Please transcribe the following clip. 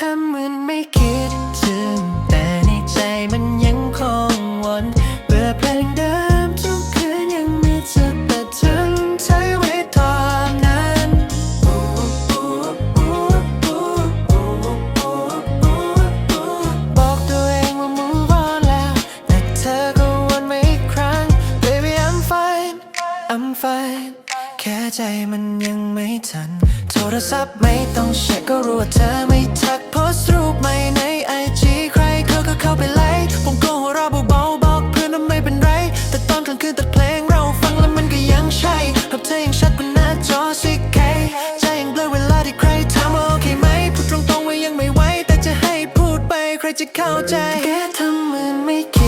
ทำเหมือนไม่คิดถึงแต่ในใจมันยังคงวนเปิดเพลงเดิมทุกคืนยังมีเธอแต่ถึงใช้เวทานั้นบอกตัวเองว่า move on แล้วแต่เธอก็วนมาอีกครั้ง baby I'm fine I'm fine แค่ใจมันยังไม่ทัน โทรศัพท์ไม่ต้องเช็คก็รู้ว่าเธอไม่ทัก จะเข้าใจแค่ทำเหมือนไม่คิด